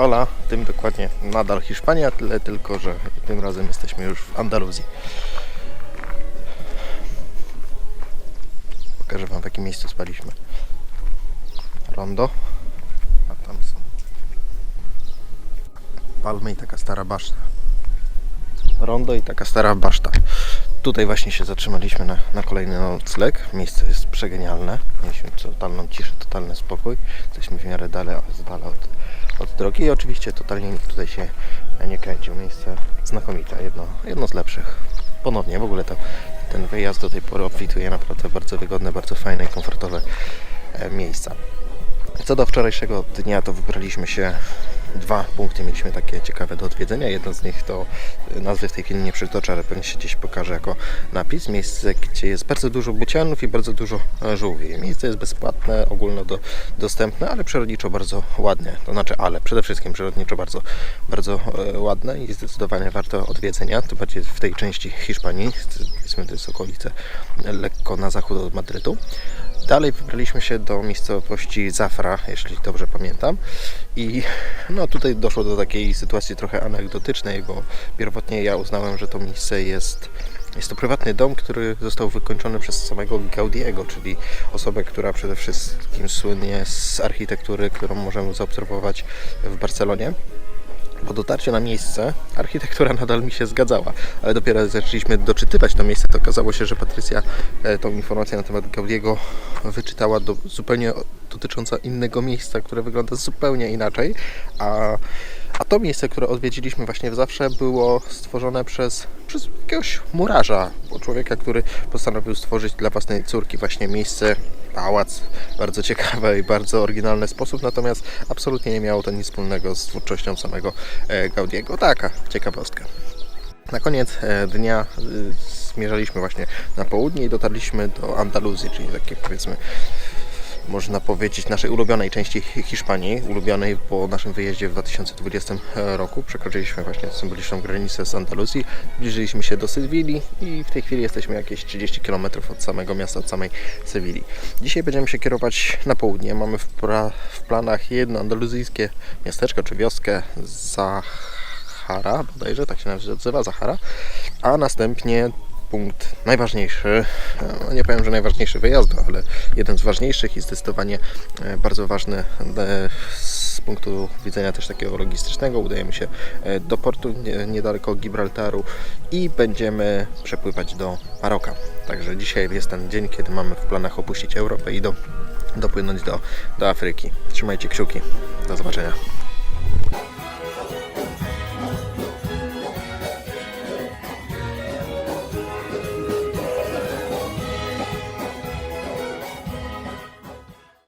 fala, tym dokładnie nadal Hiszpania, tyle tylko, że tym razem jesteśmy już w Andaluzji. Pokażę Wam w jakim miejscu spaliśmy. Rondo, a tam są palmy i taka stara baszta. Rondo i taka stara baszta. Tutaj właśnie się zatrzymaliśmy na, na kolejny nocleg. Miejsce jest przegenialne. Mieliśmy totalną ciszę, totalny spokój. Jesteśmy w miarę dalej, z od, od drogi i oczywiście totalnie nikt tutaj się nie kręcił. Miejsce znakomite, jedno, jedno z lepszych. Ponownie w ogóle to, ten wyjazd do tej pory obfituje naprawdę bardzo wygodne, bardzo fajne i komfortowe e, miejsca. Co do wczorajszego dnia, to wybraliśmy się dwa punkty mieliśmy takie ciekawe do odwiedzenia. Jeden z nich to y, nazwy w tej chwili nie przytoczę, ale pewnie się gdzieś pokaże jako napis. Miejsce, gdzie jest bardzo dużo bucianów i bardzo dużo e, żółwi. Miejsce jest bezpłatne, ogólnodostępne, ale przyrodniczo bardzo ładne. To znaczy, ale przede wszystkim przyrodniczo bardzo, bardzo e, ładne i zdecydowanie warto odwiedzenia. To bardziej w tej części Hiszpanii. Powiedzmy, to jest okolice lekko na zachód od Madrytu. Dalej wybraliśmy się do miejscowości Zafra, jeśli dobrze pamiętam. I no tutaj doszło do takiej sytuacji trochę anegdotycznej, bo pierwotnie ja uznałem, że to miejsce jest jest to prywatny dom, który został wykończony przez samego Gaudiego, czyli osobę, która przede wszystkim słynie z architektury, którą możemy zaobserwować w Barcelonie. Po dotarciu na miejsce architektura nadal mi się zgadzała, ale dopiero zaczęliśmy doczytywać to miejsce, to okazało się, że Patrycja e, tą informację na temat Gaudiego wyczytała do, zupełnie dotycząca innego miejsca, które wygląda zupełnie inaczej, a, a to miejsce, które odwiedziliśmy właśnie w Zawsze było stworzone przez, przez jakiegoś murarza, człowieka, który postanowił stworzyć dla własnej córki właśnie miejsce, pałac, bardzo ciekawe i bardzo oryginalny sposób, natomiast absolutnie nie miało to nic wspólnego z twórczością samego e, Gaudiego. Taka ciekawostka. Na koniec e, dnia y, zmierzaliśmy właśnie na południe i dotarliśmy do Andaluzji, czyli takie powiedzmy można powiedzieć, naszej ulubionej części Hi- Hiszpanii, ulubionej po naszym wyjeździe w 2020 roku. Przekroczyliśmy właśnie symboliczną granicę z Andaluzji, zbliżyliśmy się do Sewilli i w tej chwili jesteśmy jakieś 30 km od samego miasta, od samej Sewilli. Dzisiaj będziemy się kierować na południe. Mamy w, w planach jedno andaluzyjskie miasteczko czy wioskę Zahara, bodajże tak się nazywa, Zahara, a następnie punkt najważniejszy, no nie powiem, że najważniejszy wyjazdu, ale jeden z ważniejszych i zdecydowanie e, bardzo ważny e, z punktu widzenia też takiego logistycznego. Udajemy się e, do portu nie- niedaleko Gibraltaru i będziemy przepływać do Maroka. Także dzisiaj jest ten dzień, kiedy mamy w planach opuścić Europę i do, dopłynąć do, do Afryki. Trzymajcie kciuki. Do zobaczenia.